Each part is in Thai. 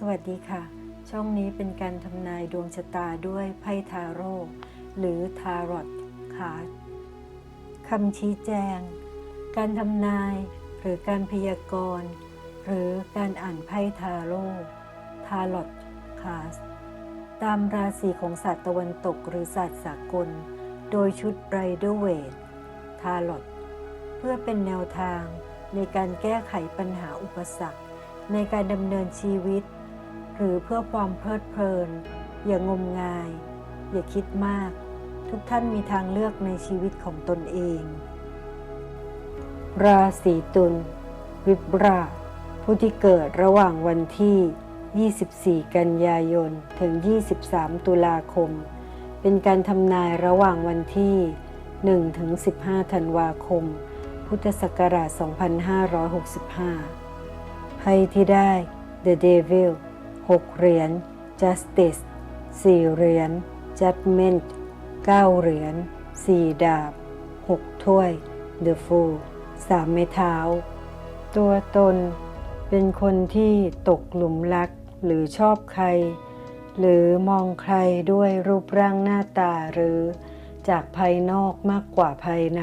สวัสดีค่ะ ช่องนี้เป็นการทำนายดวงชะตาด้วยไพ่ทาโร่หรือทารอตคาร์ดคำชี้แจง การทำนายหรือการพยากรณ์หรือการอ่านไพ่ทาโร่ทารอตคาร์ดตามราศีของศาสตร์ตะวันตกหรือศาสตร์สากล โดยชุดไรเดอร์เวททารอตเพื่อเป็นแนวทางในการแก้ไขปัญหาอุปสรรค ในการดำเนินชีวิต หรือเพื่อความเพลิดเพลิน อย่างมงาย อย่าคิดมาก ทุกท่านมีทางเลือกในชีวิตของตนเอง ราศีตุลวิบราผู้ที่เกิดระหว่างวันที่ 24 กันยายน ถึง 23 ตุลาคม เป็นการทำนายระหว่างวันที่1ถึง15 ธันวาคม พุทธศักราช 2565 ไพ่ที่ได้ The Devil 6 เหรียญ Justice 4 เหรียญ Judgment 9 เหรียญ 4 ดาบ 6 ถ้วย The Fool 3 ไม้เท้า ตัวตนเป็นคนที่ตกหลุมรักหรือชอบใคร หรือมองใครด้วยรูปร่างหน้าตาหรือจากภายนอกมากกว่าภายใน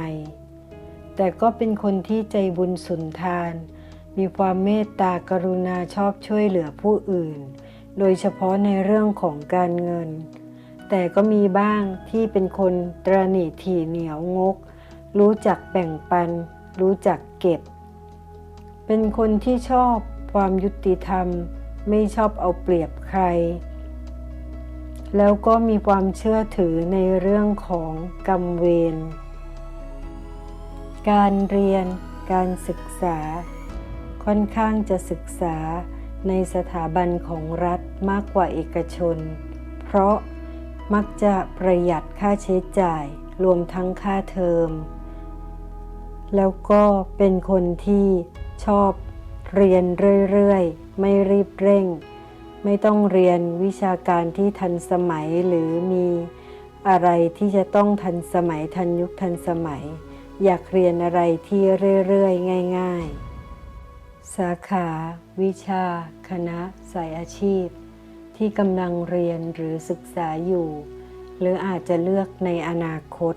แต่ก็เป็นคนที่ใจบุญสุนทาน มีความเมตตากรุณาชอบช่วยเหลือผู้อื่น โดยเฉพาะในเรื่องของการเงิน แต่ก็มีบ้างที่เป็นคนตรณีถี่เหนียวงก รู้จักแบ่งปัน รู้จักเก็บ เป็นคนที่ชอบความยุติธรรม ไม่ชอบเอาเปรียบใคร แล้วก็มีความเชื่อถือในเรื่องของกรรมเวร การเรียน การศึกษา ค่อนข้างจะศึกษาในสถาบันของรัฐมากกว่าเอกชน เพราะมักจะประหยัดค่าใช้จ่ายรวมทั้งค่าเทอม แล้วก็เป็นคนที่ชอบเรียนเรื่อยๆ ไม่รีบเร่ง ไม่ต้องเรียนวิชาการที่ทันสมัยหรือมีอะไรที่จะต้องทันสมัยทันยุคทันสมัย อยากเรียนอะไรที่เรื่อยๆ ง่าย ๆ สาขา วิชา คณะ สายอาชีพ ที่กำลังเรียนหรือศึกษาอยู่ หรืออาจจะเลือกในอนาคต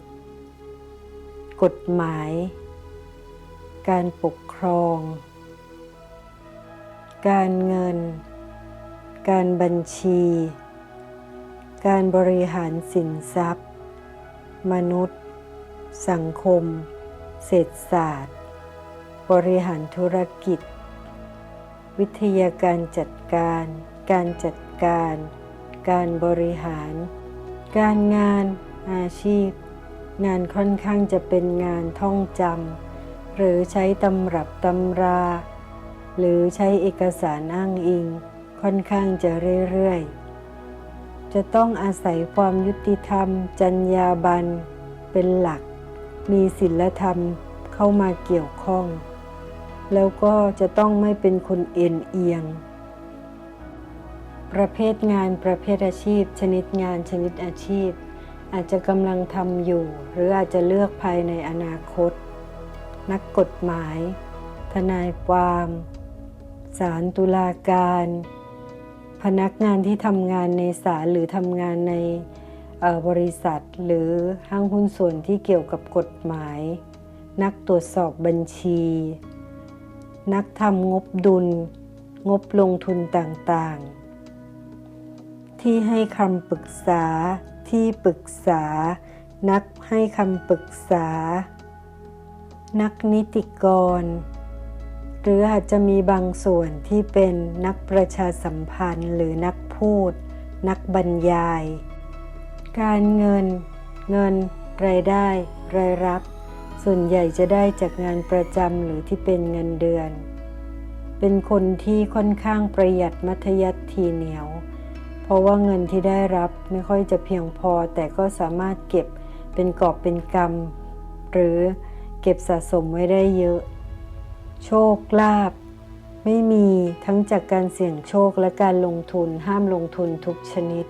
กฎหมาย การปกครอง การเงิน การบัญชี การบริหารสินทรัพย์ มนุษย์ สังคม เศรษฐศาสตร์ บริหารธุรกิจ วิทยาการจัดการ การจัดการ การบริหาร การงาน อาชีพ งานค่อนข้างจะเป็นงานท่องจำหรือใช้ตำรับตำรา หรือใช้เอกสารอ้างอิง ค่อนข้างจะเรื่อยๆ จะต้องอาศัยความยุติธรรม จรรยาบรรณเป็นหลัก มีศีลธรรมเข้ามาเกี่ยวข้อง แล้วก็จะต้องไม่เป็นคนเอ็นเอียง ประเภทงานประเภทอาชีพ ชนิดงานชนิดอาชีพ อาจจะกำลังทำอยู่ หรืออาจจะเลือกภายในอนาคต นักกฎหมาย ทนายความศาลตุลาการ พนักงานที่ทำงานในศาลหรือทำงานในบริษัท หรือห้างหุ้นส่วนที่เกี่ยวกับกฎหมาย นักตรวจสอบบัญชี นักทำงบดุล งบลงทุนต่างๆ ที่ให้คำปรึกษา ที่ปรึกษา นักให้คำปรึกษา นักนิติกร หรืออาจจะมีบางส่วนที่เป็นนักประชาสัมพันธ์หรือนักพูด นักบรรยาย การเงิน เงิน รายได้ รายรับ ส่วนใหญ่จะได้จากงานประจำหรือที่เป็นเงินเดือน เป็นคนที่ค่อนข้างประหยัดมัธยัติทีเหนียว เพราะว่าเงินที่ได้รับไม่ค่อยจะเพียงพอ แต่ก็สามารถเก็บเป็นกอบเป็นกำหรือเก็บสะสมไว้ได้เยอะ โชคลาภไม่มีทั้งจากการเสี่ยงโชคและการลงทุนห้ามลงทุนทุกชนิด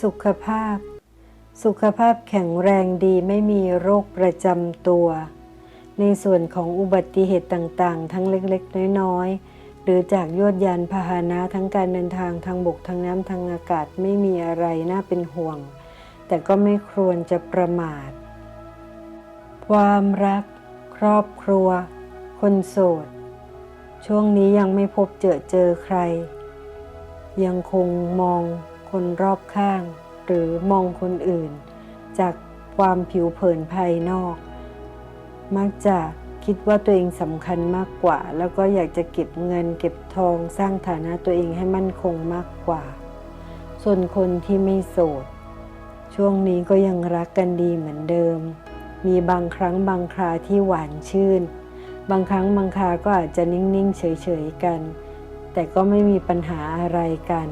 สุขภาพ สุขภาพแข็งแรงดีไม่มีโรคประจำตัว ในส่วนของอุบัติเหตุต่างๆ ทั้งเล็กๆ น้อยๆ หรือจากยวดยานพาหนะทั้งการเดินทางทางบกทางน้ำทางอากาศไม่มีอะไรน่าเป็นห่วง แต่ก็ไม่ควรจะประมาท ความรัก ครอบครัว คนโสด ช่วงนี้ยังไม่พบเจอเจอใคร ยังคงมองคนรอบข้าง หรือมองคนอื่น จากความผิวเผินภายนอก มักจะคิดว่าตัวเองสำคัญมากกว่า แล้วก็อยากจะเก็บเงิน เก็บทองสร้างฐานะตัวเองให้มั่นคงมากกว่า ส่วนคนที่ไม่โสด ช่วงนี้ก็ยังรักกันดีเหมือนเดิม มีบางครั้งบางคราที่หวานชื่น บางครั้งบางคราก็อาจจะนิ่งๆเฉยๆกัน แต่ก็ไม่มีปัญหาอะไรกัน